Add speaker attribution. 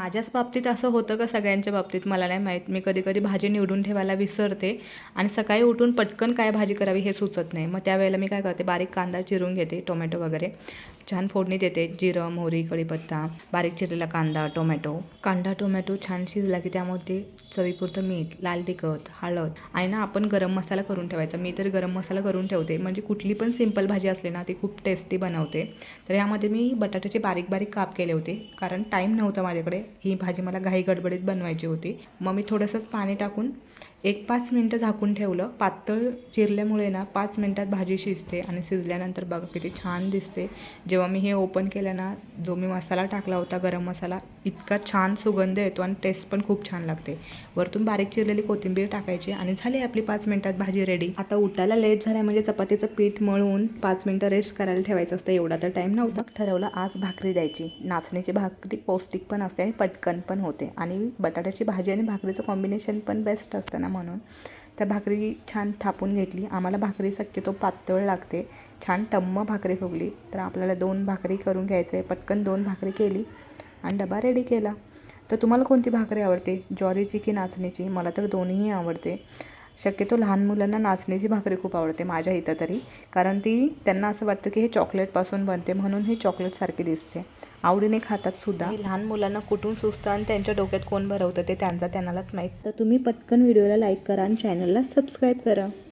Speaker 1: माझ्याच बाबतीत असं होतं का सगळ्यांच्या बाबतीत? मला नाही माहीत. मी कधी कधी भाजी निवडून ठेवायला विसरते आणि सकाळी उठून पटकन काय भाजी करावी हे सुचत नाही. मग त्यावेळेला मी काय करते? बारीक कांदा चिरून घेते टोमॅटो वगैरे. छान फोडणी देते. जिरं मोहरी कढीपत्ता बारीक चिरलेला कांदा टोमॅटो. कांदा टोमॅटो छान शिजला की त्यामध्ये चवीपुरतं मीठ लाल तिखट हळद आणि ना आपण गरम मसाला करून ठेवायचा. मी तर गरम मसाला करून ठेवते. म्हणजे कुठली पण सिंपल भाजी असली ना ती खूप टेस्टी बनवते. तर यामध्ये मी बटाट्याचे बारीक बारीक काप केले होते. कारण टाईम नव्हता माझ्याकडे. ही भाजी मला घाई गडबडीत बनवायची होती. मग मी थोडंसंच पाणी टाकून एक पाच मिनटं झाकून ठेवलं. पातळ चिरल्यामुळे ना पाच मिनटात भाजी शिजते आणि शिजल्यानंतर बघा किती छान दिसते. जेव्हा मी हे ओपन केलं ना जो मी मसाला टाकला होता गरम मसाला इतका छान सुगंध येतो आणि टेस्ट पण खूप छान लागते. वरतून बारीक चिरलेली कोथिंबीर टाकायची आणि झाली आपली पाच मिनटात भाजी रेडी आता उठायला लेट झाल्या म्हणजे चपातीचं पीठ मळून पाच मिनटं रेस्ट करायला ठेवायचं असतं. एवढा तर टाईम नव्हता. ठरवलं आज भाकरी द्यायची. नाचणीची भाकरी पौष्टिक पण असते आणि पटकन पण होते. आणि बटाट्याची भाजी आणि भाकरीचं कॉम्बिनेशन पण बेस्ट असतं ना. म्हणून. त्या भाकरी छान थापून घेतली. आम्हाला भाकरी शक्यतो पातळ लागते. छान टम्म भाकरी फुगली. तर आपल्याला दोन भाकरी करून घ्यायचं. आहे पटकन दोन भाकरी केली आणि डबा रेडी केला. तर तुम्हाला कोणती भाकरी आवडते? ज्वारीची की नाचणीची? मला तर दोन्हीही आवडते. शक्यतो लहान मुलांना नाचणीची भाकरी खूप आवडते माझ्या इथं तरी. कारण ती त्यांना असं वाटतं की हे चॉकलेटपासून बनते म्हणून ही चॉकलेटसारखी दिसते. आवडीने खातात सुद्धा. हे लहान मुलांना कुठून सुचतं आणि त्यांच्या डोक्यात कोण भरवतं ते त्यांचा त्यांनाच माहीत. तर तुम्ही पटकन व्हिडिओला लाईक करा आणि चॅनलला सबस्क्राईब करा.